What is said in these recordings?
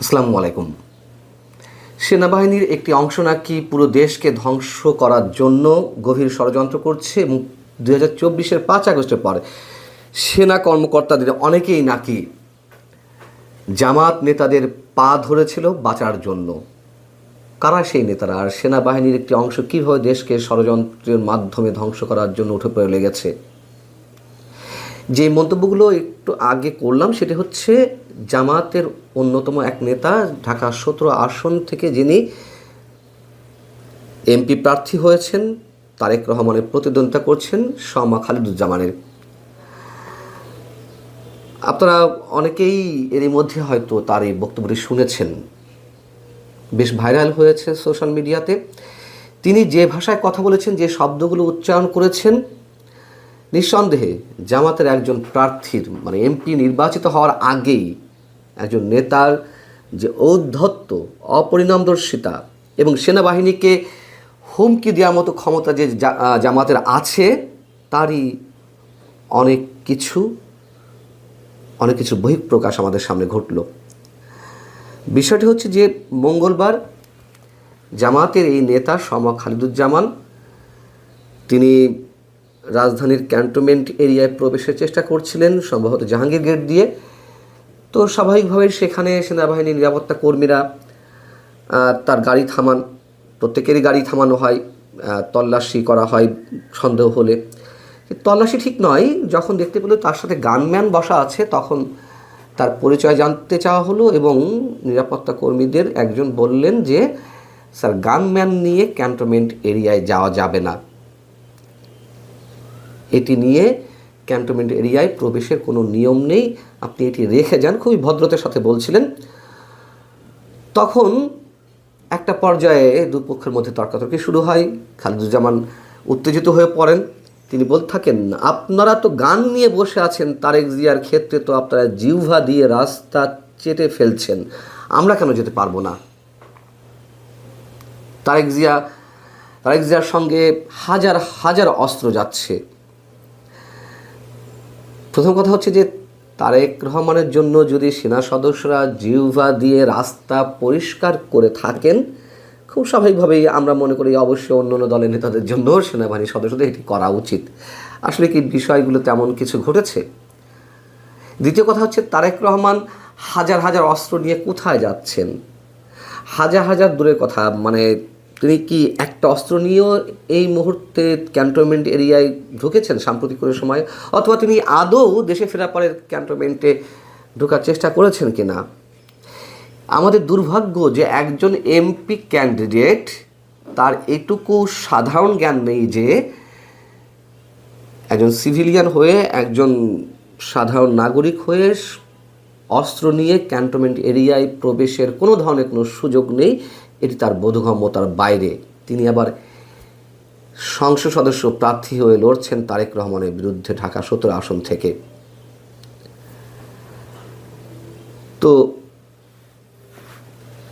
আসসালামু আলাইকুম। সেনাবাহিনীর একটি অংশ নাকি পুরো দেশকে ধ্বংস করার জন্য গভীর ষড়যন্ত্র করছে এবং দু হাজার চব্বিশের পাঁচ আগস্টের পর সেনা কর্মকর্তাদের অনেকেই নাকি জামাত নেতাদের পা ধরেছিল বাঁচার জন্য। কারা সেই নেতারা? আর সেনাবাহিনীর একটি অংশ কীভাবে দেশকে ষড়যন্ত্রের মাধ্যমে ধ্বংস করার জন্য উঠে পড়ে লেগেছে? যে মন্তব্যগুলো একটু আগে করলাম সেটি হচ্ছে জামাতের অন্যতম এক নেতা ঢাকা সতেরো আসন থেকে যিনি এমপি প্রার্থী হয়েছেন, তারেক রহমানের প্রতিদ্বন্দ্বিতা করছেন শমা খালিদুজ্জামানের। আপনারা অনেকেই এরই মধ্যে হয়তো তার এই বক্তব্যটি শুনেছেন। বেশ ভাইরাল হয়েছে সোশ্যাল মিডিয়াতে। তিনি যে ভাষায় কথা বলেছেন, যে শব্দগুলো উচ্চারণ করেছেন নিঃসন্দেহে জামাতের একজন প্রার্থীর মানে এমপি নির্বাচিত হওয়ার আগেই একজন নেতার যে ঔদ্ধত্য, অপরিণামদর্শিতা এবং সেনাবাহিনীকে হুমকি দেওয়ার মতো ক্ষমতা যে জামাতের আছে, তারই অনেক কিছু অনেক কিছু বহিঃপ্রকাশ আমাদের সামনে ঘটল। বিষয়টি হচ্ছে যে মঙ্গলবার জামাতের এই নেতা শমা খালিদুজ্জামান, তিনি রাজধানীর ক্যান্টনমেন্ট এরিয়ায় প্রবেশের চেষ্টা করছিলেন, সম্ভবত জাহাঙ্গীর গেট দিয়ে। তো স্বাভাবিকভাবে সেখানে সেনাবাহিনীর নিরাপত্তা কর্মীরা তার গাড়ি থামান, প্রত্যেকেরই গাড়ি থামানো হয় তল্লাশি করা হয় সন্দেহ হলে। তল্লাশি ঠিক নয়, যখন দেখতে পেল তার সাথে গানম্যান বসা আছে, তখন তার পরিচয় জানতে চাওয়া হলো এবং নিরাপত্তা কর্মীদের একজন বললেন যে, স্যার গানম্যান নিয়ে ক্যান্টনমেন্ট এরিয়ায় যাওয়া যাবে না। এটি নিয়ে ক্যান্টনমেন্ট এরিয়ায় প্রবেশের কোনো নিয়ম নেই। আপনি এটি রেখে যান। খুবই ভদ্রতার সাথে বলছিলেন। তখন একটা পর্যায়ে দুপক্ষের মধ্যে তর্কাতর্কি শুরু হয়। খালিদুজ্জামান উত্তেজিত হয়ে পড়েন। তিনি বলতে থাকেন, আপনারা তো গান নিয়ে বসে আছেন, তারেক জিয়ার ক্ষেত্রে তো আপনারা জিহ্বা দিয়ে রাস্তা চেটে ফেলছেন। আমরা কেন যেতে পারব না? তারেক জিয়া তারেক জিয়ার সঙ্গে হাজার হাজার অস্ত্র যাচ্ছে। প্রথম কথা হচ্ছে যে তারেক রহমানের জন্য যদি সেনা সদস্যরা জিহ্বা দিয়ে রাস্তা পরিষ্কার করে থাকেন, খুব স্বাভাবিকভাবেই আমরা মনে করি অবশ্যই অন্য অন্য দলের নেতাদের জন্য সেনাবাহিনীর সদস্যদের এটি করা উচিত। আসলে কি বিষয়গুলো তেমন কিছু ঘটেছে? দ্বিতীয় কথা হচ্ছে তারেক রহমান হাজার হাজার অস্ত্র নিয়ে কোথায় যাচ্ছেন? হাজার হাজার দূরের কথা মানে তিনি কি একটা অস্ত্র নিয়েও এই মুহূর্তে ক্যান্টনমেন্ট এরিয়ায় ঢুকেছেন সাম্প্রতিক সময়? অথবা তিনি আদৌ দেশে ফেরার পরে ক্যান্টনমেন্টে ঢোকার চেষ্টা করেছেন কি না আমাদের দুর্ভাগ্য যে একজন এমপি ক্যান্ডিডেট, তার এটুকু সাধারণ জ্ঞান নেই যে একজন সিভিলিয়ান হয়ে, একজন সাধারণ নাগরিক হয়ে অস্ত্র নিয়ে ক্যান্টনমেন্ট এরিয়ায় প্রবেশের কোনো ধরনের কোনো সুযোগ নেই। এটি তার বোধগম্যতার বাইরে। তিনি আবার সংসদ সদস্য প্রার্থী হয়ে লড়ছেন তারেক রহমানের বিরুদ্ধে ঢাকা সত্তর আসন থেকে। তো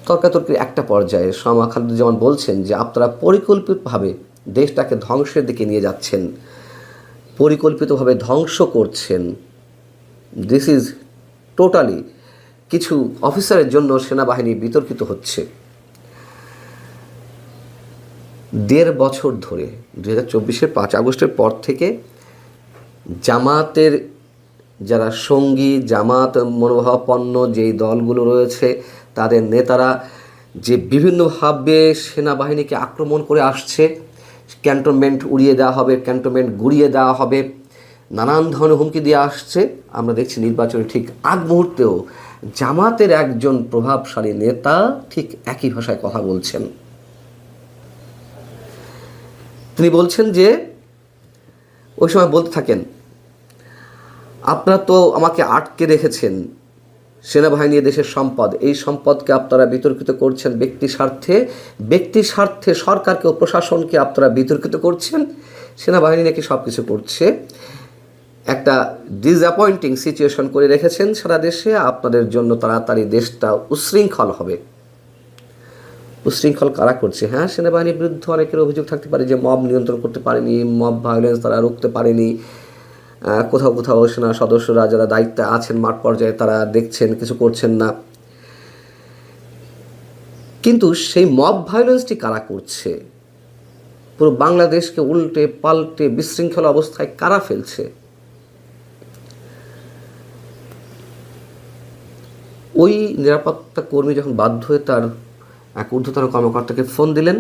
তর্কাতর্কির একটা পর্যায়ে শামা খালিদুজ্জামান বলছেন যে, আপনারা পরিকল্পিতভাবে দেশটাকে ধ্বংসের দিকে নিয়ে যাচ্ছেন, পরিকল্পিতভাবে ধ্বংস করছেন। দিস ইজ টোটালি কিছু অফিসারের জন্য সেনাবাহিনী বিতর্কিত হচ্ছে। দেড় বছর ধরে দু হাজার চব্বিশের পাঁচ আগস্টের পর থেকে জামাতের যারা সঙ্গী, জামাত মনোভাবাপন্ন যেই দলগুলো রয়েছে, তাদের নেতারা যে বিভিন্নভাবে সেনাবাহিনীকে আক্রমণ করে আসছে, ক্যান্টনমেন্ট উড়িয়ে দেওয়া হবে, ক্যান্টনমেন্ট গুড়িয়ে দেওয়া হবে নানান ধরনের হুমকি দিয়ে আসছে। আমরা দেখছি নির্বাচনের ঠিক আগ মুহূর্তেও জামাতের একজন প্রভাবশালী নেতা ঠিক একই ভাষায় কথা বলছেন। তিনি বলছেন যে, ওই সময় বলতে থাকেন, আপনারা তো আমাকে আটকে রেখেছেন, সেনাবাহিনী দেশের সম্পদ। এই সম্পদকে আপনারা বিতর্কিত করছেন ব্যক্তি স্বার্থে। ব্যক্তি স্বার্থে সরকারকে ও প্রশাসনকে আপনারা বিতর্কিত করছেন। সেনাবাহিনী নাকি সব কিছু করছে। একটা ডিসঅ্যাপয়েন্টিং সিচুয়েশন করে রেখেছেন সারা দেশে। আপনাদের জন্য তাড়াতাড়ি দেশটা উশৃঙ্খল হবে। উশৃঙ্খল কারা করছে? হ্যাঁ সেনাবাহিনীর বিরুদ্ধে অনেকের অভিযোগ থাকতে পারে যে মব নিয়ন্ত্রণ করতে পারেনি মব ভায়োলেন্স তারা রুখতে পারেনি। কোথাও কোথাও সেনা সদস্যরা যারা দায়িত্বে আছেন মাঠ পর্যায়ে তারা দেখছেন, কিছু করছেন না। কিন্তু সেই মব ভায়োলেন্সটি কারা করছে? পুরো বাংলাদেশকে উল্টে পাল্টে বিশৃঙ্খলা অবস্থায় কারা ফেলছে? ওই নিরাপত্তা কর্মী যখন বাধ্য হয়ে তার এক ঊর্ধ্বতন কর্মকর্তাকে ফোন দিলেন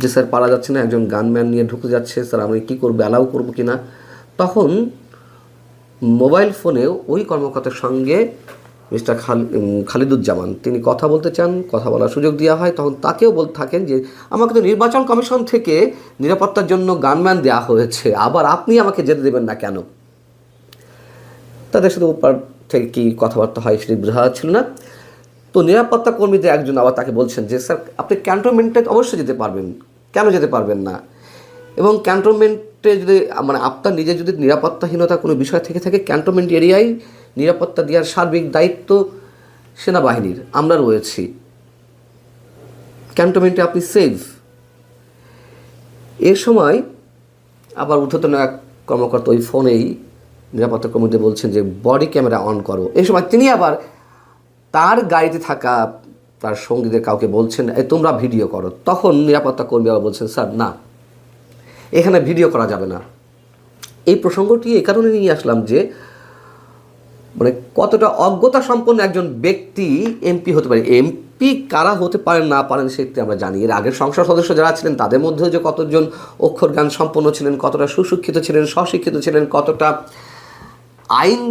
যে, স্যার, পারা যাচ্ছে না, একজন গানম্যান নিয়ে ঢুকে যাচ্ছে, স্যার, আমি কী করব, অ্যালাউ করব কি না তখন মোবাইল ফোনে ওই কর্মকর্তার সঙ্গে মিস্টার খালিদুজ্জামান, তিনি কথা বলতে চান, কথা বলার সুযোগ দেওয়া হয়, তখন তাকেও বলতে থাকেন যে, আমাকে তো নির্বাচন কমিশন থেকে নিরাপত্তার জন্য গানম্যান দেওয়া হয়েছে, আবার আপনি আমাকে যেতে দেবেন না কেন? তাদের সাথে থেকে কী কথাবার্তা হয় সেটি বোঝা যাচ্ছিল না। তো নিরাপত্তা কর্মীদের একজন আবার তাকে বলছেন যে, স্যার, আপনি ক্যান্টনমেন্টে অবশ্যই যেতে পারবেন। কেন যেতে পারবেন না? এবং ক্যান্টনমেন্টে যদি মানে আপনার নিজের যদি নিরাপত্তাহীনতা কোনো বিষয় থেকে থাকে ক্যান্টনমেন্ট এরিয়ায় নিরাপত্তা দেওয়ার সার্বিক দায়িত্ব সেনাবাহিনীর। আমরা রয়েছি। ক্যান্টনমেন্টে আপনি সেফ এ সময় আবার ঊর্ধ্বতন এক কর্মকর্তা ওই ফোনেই নিরাপত্তা কর্মীদের বলছেন যে বডি ক্যামেরা অন করো। এই সময় তিনি আবার তার গাড়িতে থাকা তার সঙ্গীদের কাউকে বলছেন এই তোমরা ভিডিও করো। তখন নিরাপত্তা কর্মী আবার বলছেন, স্যার, না, এখানে ভিডিও করা যাবে না। এই প্রসঙ্গটি এ কারণে নিয়ে আসলাম যে মানে কতটা অজ্ঞতা সম্পন্ন একজন ব্যক্তি এমপি হতে পারে। এমপি কারা হতে পারেন, না পারেন সেটি আমরা জানি। এর আগের সংসদ সদস্য যারা ছিলেন, তাদের মধ্যেও যে কতজন অক্ষর জ্ঞান সম্পন্ন ছিলেন, কতটা সুশিক্ষিত ছিলেন, স্বশিক্ষিত ছিলেন, কতটা আইন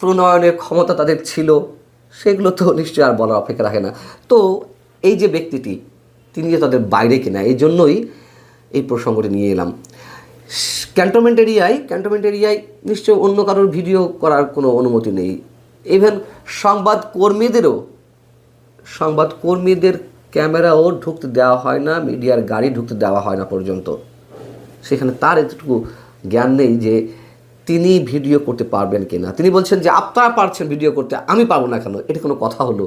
প্রণয়নের ক্ষমতা তাদের ছিল, সেগুলো তো নিশ্চয়ই আর বলার অপেক্ষা রাখে না। তো এই যে ব্যক্তিটি, তিনি যে তাদের বাইরে কিনা, এই জন্যই এই প্রসঙ্গটি নিয়ে এলাম। ক্যান্টনমেন্ট এরিয়ায় ক্যান্টনমেন্ট এরিয়ায় নিশ্চয় অন্য কারোর ভিডিও করার কোনো অনুমতি নেই। ইভেন সংবাদ কর্মীদেরও, সংবাদ কর্মীদের ক্যামেরাও ঢুকতে দেওয়া হয় না, মিডিয়ার গাড়ি ঢুকতে দেওয়া হয় না পর্যন্ত। সেখানে তার এতটুকু জ্ঞান নেই যে তিনি ভিডিও করতে পারবেন কিনা? তিনি বলছেন যে, আপনারা পারছেন ভিডিও করতে, আমি পারব না কেন? এটা কোনো কথা হলো?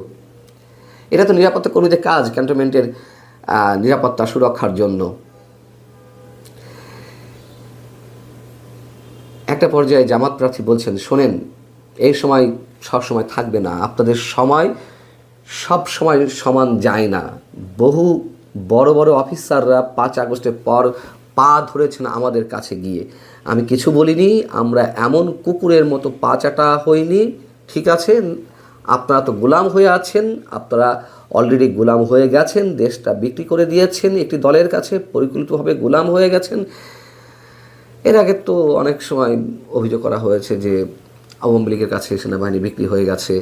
এটা তো নিরাপত্তা কর্মীদের কাজ, ক্যান্টনমেন্টের নিরাপত্তা সুরক্ষার জন্য। একটা পর্যায়ে জামাত প্রার্থী বলছেন, শোনেন, এই সময় সব সময় থাকবে না। আপনাদের সময় সব সময় সমান যায় না। বহু বড় বড় অফিসাররা পাঁচ আগস্টের পর পা ধরেছেন আমাদের কাছে গিয়ে। আমি কিছু বলিনি, আমরা এমন কুকুরের মতো পা চাটা হইনি, ঠিক আছে? আপনারা তো গোলাম হয়ে আছেন, আপনারা অলরেডি গোলাম হয়ে গেছেন, দেশটা বিক্রি করে দিয়েছেন, একটি দলের কাছে পরিকল্পিতভাবে গোলাম হয়ে গেছেন। এর আগে তো অনেক সময় অভিযোগ করা হয়েছে যে আওয়ামী লীগের কাছে সেনাবাহিনী বিক্রি হয়ে গেছে,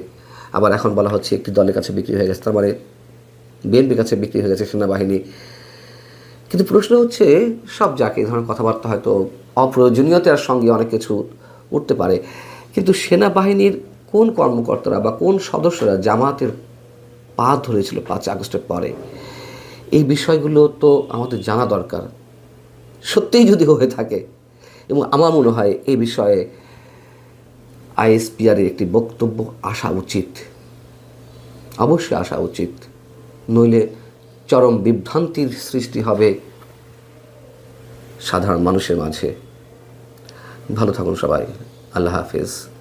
আবার এখন বলা হচ্ছে একটি দলের কাছে বিক্রি হয়ে গেছে, তার মানে বিএনপির কাছে বিক্রি হয়ে গেছে সেনাবাহিনী। কিন্তু প্রশ্ন হচ্ছে, সব যাকে ধরনের কথাবার্তা হয়তো অপ্রয়োজনীয়তার সঙ্গে অনেক কিছু উঠতে পারে। কিন্তু সেনাবাহিনীর কোন কর্মকর্তারা বা কোন সদস্যরা জামাতের পা ধরেছিল পাঁচ আগস্টের পরে? এই বিষয়গুলো তো আমাদের জানা দরকার। সত্যিই যদি হয়ে থাকে, এবং আমার মনে হয় এই বিষয়ে আইএসপিআরের একটি বক্তব্য আসা উচিত। অবশ্যই আসা উচিত। নইলে চরম বিভ্রান্তির সৃষ্টি হবে সাধারণ মানুষের মাঝে। ভালো থাকুন সবাই। আল্লাহ হাফেজ।